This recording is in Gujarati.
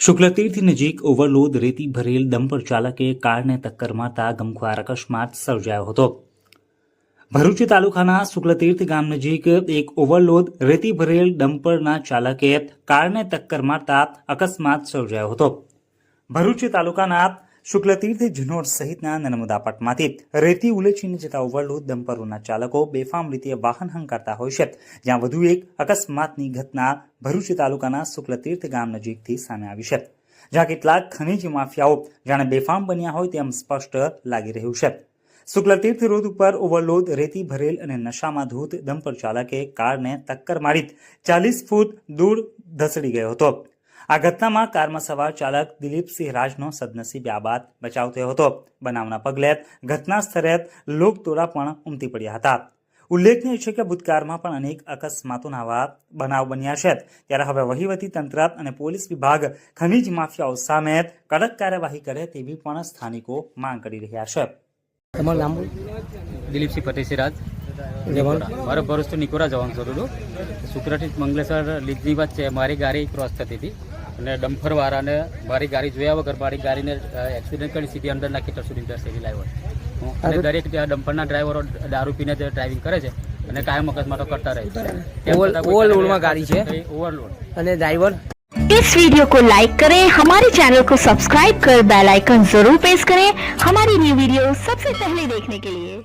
શુક્લતીર્થ નજીક ઓવરલોડ રેતી ભરેલ ડમ્પર ચાલકે કારને ટક્કર મારતા ગમખ્વાર અકસ્માત સર્જાયો હતો. ભરૂચ તાલુકાના શુક્લતીર્થ ગામ નજીક એક ઓવરલોડ રેતી ભરેલ ડમ્પરના ચાલકે કારને ટક્કર મારતા અકસ્માત સર્જાયો હતો. ભરૂચ તાલુકાના શુક્લતીર્થ જુનોડ સહિતના નર્મદા પટમાંથી રેતી ઉલેચીને જતા ઓવરલોડ ડમ્પરોના ચાલકો બેફામ રીતે વાહન હંકારતા હોય છે. જ્યાં વધુ એક અકસ્માતની ઘટના ભરૂચ તાલુકાના શુક્લતીર્થ ગામ નજીકથી સામે આવી છે. જ્યાં કેટલાક ખનીજ માફિયાઓ જાણે બેફામ બન્યા હોય તેમ સ્પષ્ટ લાગી રહ્યું છે. શુક્લતીર્થ રોડ ઉપર ઓવરલોડ, રેતી ભરેલ અને નશામાં ધૂત દંપર ચાલકે કારને ટક્કર મારી ચાલીસ ફૂટ દૂર ધસડી ગયો હતો. આ ઘટનામાં કારમાં સવાર ચાલક દિલીપસિંહ રાજનો સદનસીબે આબાદ બચાવ થયો હતો. બનાવના પગલે ઘટના સ્થળે લોકતોરા પણ ઉમટી પડ્યા હતા. ઉલ્લેખનીય છે કે ભૂતકાળમાં પણ અનેક અકસ્માતોના આવા બનાવ બન્યા છે. ત્યારે હવે વહીવટી તંત્ર અને પોલીસ વિભાગ ખનીજ માફિયાઓ સામે કડક કાર્યવાહી કરે તેવી પણ સ્થાનિકો માંગ કરી રહ્યા છે. તમારું નામ? દિલીપસિંહ પટેસિરાજ જવાનું? મારો ભરોસ તો નિકોરા જવાનું થતું હતું. સુક્રથી મંગલેશ્વર લીધની વચ્ચે મારી ગાડી ક્રોસ થતી હતી. અને ડમ્ફરવાળાને મારી ગાડી જોયા વગર મારી ગાડીને એક્સિડન્ટ કરી સીધી અંદર નાખી તો સુધી દર્શેલી લાવ્યો અને દરેક ડમ્પરના ડ્રાઈવરો દારૂ પીને જે ડ્રાઇવિંગ કરે છે અને કાયમ અકસ્માતો કરતા રહે છે ઓવર- ઓવરલોડમાં ગાડી છે? ઓવરલોડ અને ડ્રાઈવર इस वीडियो को लाइक करें हमारे चैनल को सब्सक्राइब कर बेल आइकन जरूर प्रेस करें हमारी न्यू वीडियो सबसे पहले देखने के लिए